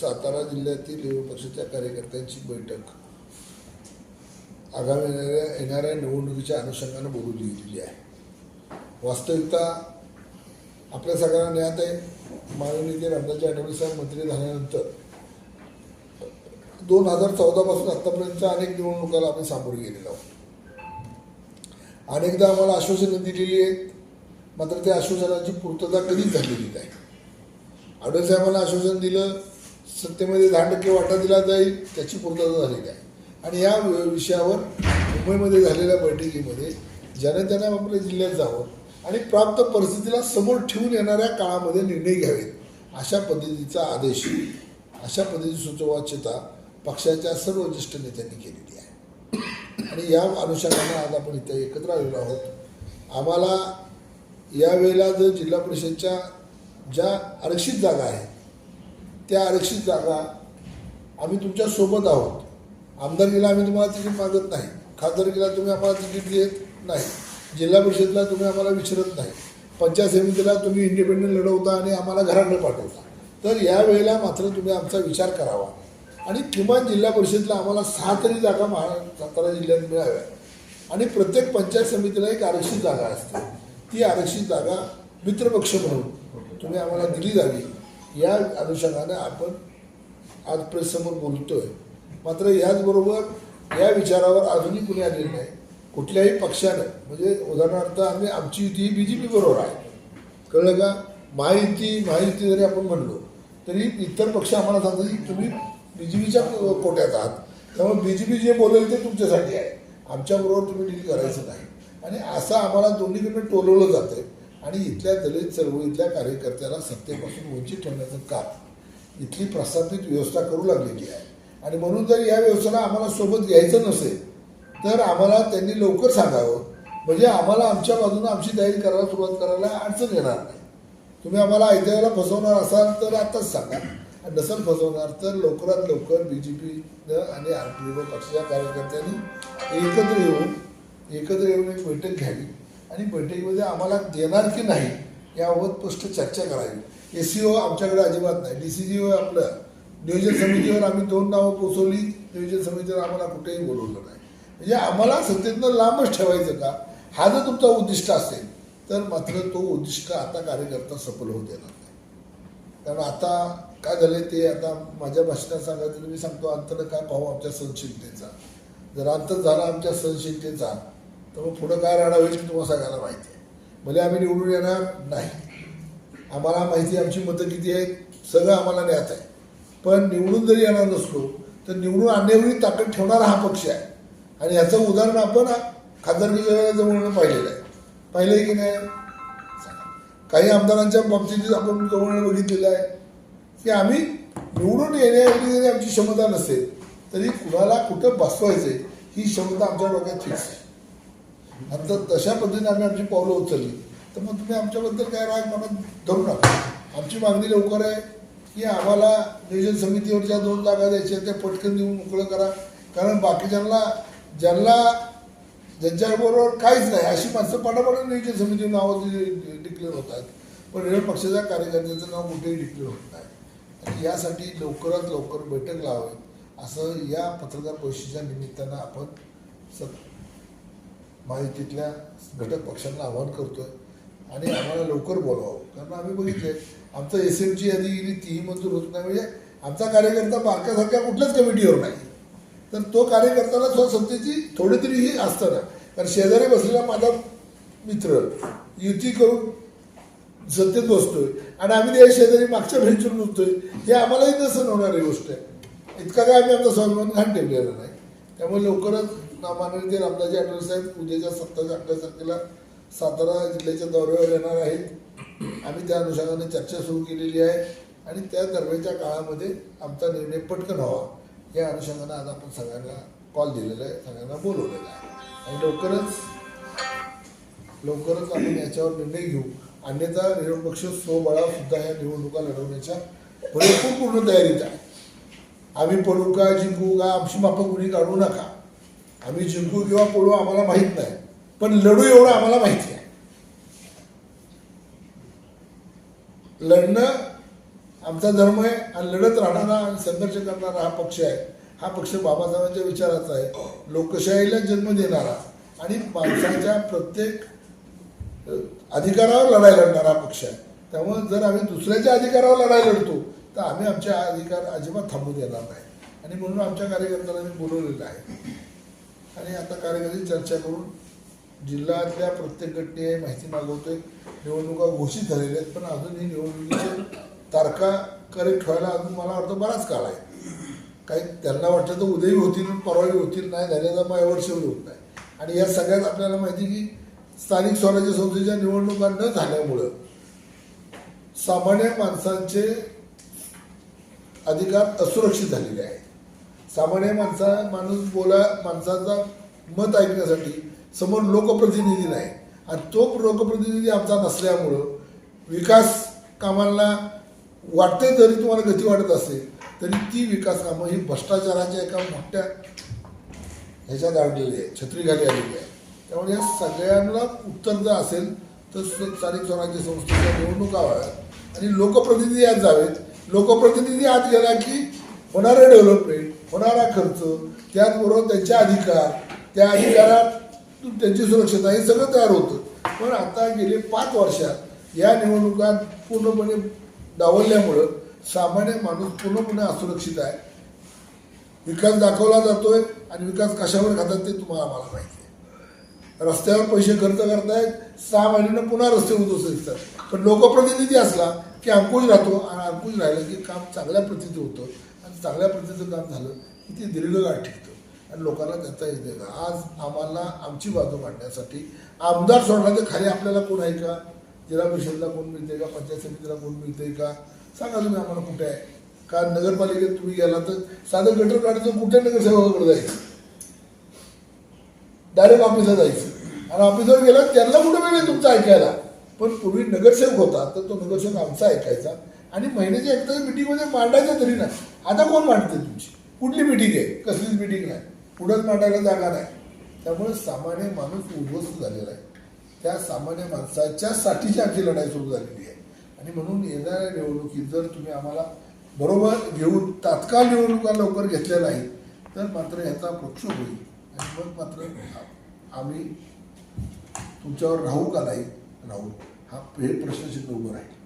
सातारा जिल्ह्यातील युवा पक्षाच्या कार्यकर्त्यांची बैठक. आगामी येणाऱ्या येणाऱ्या निवडणुकीच्या अनुषंगानं बोलून गेलेली आहे. वास्तविकता आपल्या सगळ्यांना ज्ञात आहे. माननीय रामदासजी आठवले साहेब मंत्री झाल्यानंतर दोन हजार चौदापासून आत्तापर्यंतच्या अनेक निवडणुकाला आम्ही सामोरे गेलेलो आहोत. अनेकदा आम्हाला आश्वासनं दिलेली आहेत. मात्र त्या आश्वासनाची पूर्तता कधीच झालेली नाही. आडवे साहेबांना आश्वासन दिलं सत्तेमध्ये दहा टक्के वाटा दिला जाईल त्याची पूर्तता झालेली आहे आणि या विषयावर मुंबईमध्ये झालेल्या बैठकीमध्ये जनतेनं आपल्या जिल्ह्यात जावं आणि प्राप्त परिस्थितीला समोर ठेवून येणाऱ्या काळामध्ये निर्णय घ्यावेत अशा पद्धतीचा आदेश अशा पद्धतीची सुचवाचता पक्षाच्या सर्व ज्येष्ठ नेत्यांनी केलेली आहे. आणि या अनुषंगानं आज आपण इथं एकत्र आलेलो आहोत. आम्हाला यावेळेला जर जिल्हा परिषदच्या ज्या आरक्षित जागा आहेत त्या आरक्षित जागा आम्ही तुमच्यासोबत आहोत. आमदारकीला आम्ही तुम्हाला तिकीट मागत नाही. खासदारकीला तुम्ही आम्हाला तिकीट देत नाही. जिल्हा परिषदला तुम्ही आम्हाला विचारत नाही. पंचायत समितीला तुम्ही इंडिपेंडंट लढवता आणि आम्हाला घराकडे पाठवता. तर या वेळेला मात्र तुम्ही आमचा विचार करावा. आणि किमान जिल्हा परिषदला आम्हाला सहा तरी जागा महा सातारा जिल्ह्यात मिळाव्या आणि प्रत्येक पंचायत समितीला एक आरक्षित जागा असते. ती आरक्षित जागा मित्रपक्ष म्हणून तुम्ही आम्हाला दिली जावी. या अनुषंगाने आपण आज प्रेससमोर बोलतोय. मात्र याचबरोबर या विचारावर अजूनही कुणी आलेलं नाही. कुठल्याही पक्षानं म्हणजे उदाहरणार्थ आम्ही आमची युती बी जे पी बरोबर आहे. कळलं का? महायुती महायुती जरी आपण म्हणलो तरी इतर पक्ष आम्हाला सांगतात की तुम्ही बी जे पीच्या कोट्यात आहात. त्यामुळे बी जे पी जे बोलेल ते तुमच्यासाठी आहे. आमच्याबरोबर तुम्ही डील करायचं नाही. आणि असं आम्हाला दोन्हीकडनं टोलवलं जातं आणि इथल्या दलित चळवळीतल्या कार्यकर्त्याला सत्तेपासून वंचित ठेवण्याचं काम. इथली प्रस्थापित व्यवस्था करू लागलेली आहे. आणि म्हणून जर या व्यवस्थेला आम्हाला सोबत घ्यायचं नसेल तर आम्हाला त्यांनी लवकर सांगावं. म्हणजे आम्हाला आमच्या बाजूनं आमची तयारी करायला सुरुवात करायला अडचण येणार नाही. तुम्ही आम्हाला ऐकायला फसवणार असाल तर आत्ताच सांगा. आणि नसेल फसवणार तर लवकरात लवकर बी जे पीनं आणि आर पी पक्षाच्या कार्यकर्त्यांनी एकत्र येऊन एकत्र येऊन एक बैठक घ्यावी. आणि बैठकीमध्ये आम्हाला देणार की नाही याबाबत स्पष्ट चर्चा करावी. एस सी ओ आमच्याकडे अजिबात नाही. डी सी जी ओ आपलं. नियोजन समितीवर आम्ही दोन नावं पोचवली. नियोजन समितीवर आम्हाला कुठेही बोलवलं नाही. म्हणजे आम्हाला सत्तेतनं लांबच ठेवायचं का? हा जर तुमचा उद्दिष्ट असेल तर मात्र तो उद्दिष्ट आता कार्यकर्ता सफल होऊ देणार नाही. कारण आता काय झालं ते आता माझ्या भाषणात सांगायचं मी सांगतो अंतर काय पाहू आमच्या सहनशीलतेचा जर अंतर झाला आमच्या सहनशीलतेचा मग पुढं काय राहणार होईल तुम्हाला सगळ्याला माहिती आहे. भले आम्ही निवडून येणार नाही. आम्हाला माहिती आमची मतं किती आहेत सगळं आम्हाला ज्ञात आहे. पण निवडून जरी येणार नसलो तर निवडून आणण्यावरही ताकद ठेवणारा हा पक्ष आहे. आणि याचं उदाहरण आपण खासदारकीच्या जवळनं पाहिलेलं आहे. पाहिलं आहे की नाही? काही आमदारांच्या बाबतीत आपण जवळ बघितलेलं आहे की आम्ही निवडून येण्याएवढी जरी आमची क्षमता नसेल तरी कुणाला कुठं बसवायचे ही क्षमता आमच्या डोक्यात फिक्स आहे. आणि तर तशा पद्धतीने आम्ही आमची पावलं उचलली. तर मग तुम्ही आमच्याबद्दल काय राग मनात धरू नका. आमची मागणी लवकर आहे की आम्हाला नियोजन समितीवर ज्या दोन जागा द्यायच्या त्या पटकन देऊन मोकळं करा. कारण बाकीच्यांना ज्यांना ज्यांच्याबरोबर काहीच नाही अशी माणसं पटापट नियोजन समितीवर नावं डिक्लेअर आहेत. पण रेड पक्षाच्या कार्यकर्त्याचं नाव कुठेही डिक्लेअर होत नाही. आणि यासाठी लवकरात लवकर बैठक लावावी. असं या पत्रकार परिषदेच्या निमित्तानं आपण स माहितीतल्या घटक पक्षांना आवाहन करतोय. आणि आम्हाला लवकर बोलवावं कारण आम्ही बघितले आमचं एस एमची यादी गेली तीही मंजूर होत नाही. म्हणजे आमचा कार्यकर्ता बारक्यासारख्या कुठल्याच कमिटीवर नाही. तर तो कार्यकर्त्याला स्वसत्तेची थोडी तरी ही असतं ना. कारण शेजारी बसलेला माझा मित्र युती करून सत्तेत बसतोय. आणि आम्ही त्या शेजारी मागच्या बेंचवर बसतोय हे आम्हालाही नसन होणारी गोष्ट आहे. इतका काय आम्ही आमचा स्वाभिमान घाण ठेवलेला नाही. त्यामुळे लवकरच माननीय रामदाजी आठवले साहेब उद्याच्या सत्ताच्या अठ्ठावीस तारखेला सातारा जिल्ह्याच्या दौऱ्यावर येणार आहेत. आम्ही त्या अनुषंगाने चर्चा सुरू केलेली आहे आणि त्या दरम्यानच्या काळामध्ये आमचा निर्णय पटकन व्हावा. या अनुषंगाने आज आपण सगळ्यांना कॉल दिलेला आहे सगळ्यांना बोलवलेला आहे. आणि लवकरच लवकरच आपण याच्यावर निर्णय घेऊ. अन्यथा निवडपक्ष स्वबळा सुद्धा या निवडणुका लढवण्याच्या भरपूर पूर्ण तयारीत आहे. आम्ही पडू का जिंकू का आमची माफक कुणी काढू नका. आम्ही जिंकू किंवा पडू आम्हाला माहीत नाही. पण लढू एवढं आम्हाला माहिती आहे. लढणं आमचा धर्म आहे आणि लढत राहणारा आणि संघर्ष करणारा हा पक्ष आहे. हा पक्ष बाबासाहेबांच्या विचाराचा आहे. लोकशाहीला जन्म देणारा आणि माणसाच्या प्रत्येक अधिकारावर लढाई लढणारा पक्ष आहे. त्यामुळे जर आम्ही दुसऱ्याच्या अधिकारावर लढाई लढतो तर आम्ही आमच्या अधिकार अजिबात थांबू देणार नाही. आणि म्हणून आमच्या कार्यकर्त्यांना मी बोलवलेलं आहे. आणि आता कार्यकर्ते चर्चा करून जिल्ह्यातल्या प्रत्येक गटने माहिती मागवतोय. निवडणुका घोषित झालेल्या आहेत पण अजून ही निवडणुकीच्या तारखा करेक्ट व्हायला अजून मला वाटतं बराच काळ आहे. काही त्यांना वाटतं तर उद्याही होतील परवाही होतील नाही झाले तर मग वर्षभर होत नाही. आणि या सगळ्यात आपल्याला माहिती की स्थानिक स्वराज्य संस्थेच्या निवडणुका न झाल्यामुळं सामान्य माणसांचे अधिकार असुरक्षित झालेले आहेत. सामान्य माणसा माणूस बोला माणसाचा मत ऐकण्यासाठी समोर लोकप्रतिनिधी नाही. आणि तो लोकप्रतिनिधी आमचा नसल्यामुळं विकास कामांना वाटते जरी तुम्हाला गती वाटत असेल तरी ती विकास कामं ही भ्रष्टाचाराच्या एका मोठ्या ह्याच्यात आणलेली आहे छत्रीखाली आलेली आहे. त्यामुळे या सगळ्यांना उत्तर जर असेल तर स्थानिक स्वराज्य संस्थेच्या निवडणुका व्हाव्यात. आणि लोकप्रतिनिधी आज जावेत लोकप्रतिनिधी आत गेला की होणारे डेव्हलपमेंट होणारा खर्च त्याचबरोबर त्यांचे अधिकार त्या अधिकारात त्यांची सुरक्षता हे सगळं तयार होतं. पण आता गेले पाच वर्षात या निवडणुका पूर्णपणे डावलल्यामुळं सामान्य माणूस पूर्णपणे असुरक्षित आहे. विकास दाखवला जातोय आणि विकास कशावर खातात ते तुम्हाला आम्हाला माहिती आहे. रस्त्यावर पैसे खर्च करतायत सहा महिन्यानं पुन्हा रस्ते उद्ध्वस्त दिसतात पण लोकप्रतिनिधी असला की अंकुश राहतो आणि अंकुश राहिलं की काम चांगल्या प्रतीचं होतं. आणि चांगल्या प्रतीचं काम झालं की ते दीर्घकाळ टिकतं. आणि लोकांना त्याचा येते का आज आम्हाला आमची बाजू मांडण्यासाठी आमदार सोडला तर खाली आपल्याला कोण आहे का? जिल्हा परिषदला कोण मिळते का? पंचायत समितीला कोण मिळते का? सांगा तुम्ही आम्हाला कुठे आहे. का नगरपालिकेत तुम्ही गेला तर साधं गटर काढायचं कुठे नगरसेवकाकडे जायचं? डायरेक्ट ऑफिसला जायचं. आणि ऑफिसवर गेला त्यांना कुठं मिळेल तुमचं ऐकायला? पण पूर्वी नगरसेवक होता तर तो नगरसेवक आमचा ऐकायचा. आणि महिन्याच्या एकदा मिटिंगमध्ये मांडायचं तरी नाही. आता कोण मांडते तुमची? कुठली मिटिंग आहे? कसलीच मिटिंग नाही. पुढंच मांडायला जागा नाही. त्यामुळे सामान्य माणूस उद्ध्वस्त झालेला आहे. त्या सामान्य माणसाच्या साठीची आमची लढाई सुरू झालेली आहे. आणि म्हणून येणाऱ्या निवडणुकीत जर तुम्ही आम्हाला बरोबर घेऊन तात्काळ निवडणुका लवकर घेतल्या नाही तर मात्र याचा प्रक्षोभ होईल. आणि मग मात्र आम्ही तुमच्यावर राहू का नाही? राहू. हा हे प्रश्न चिन्ह उभं राहील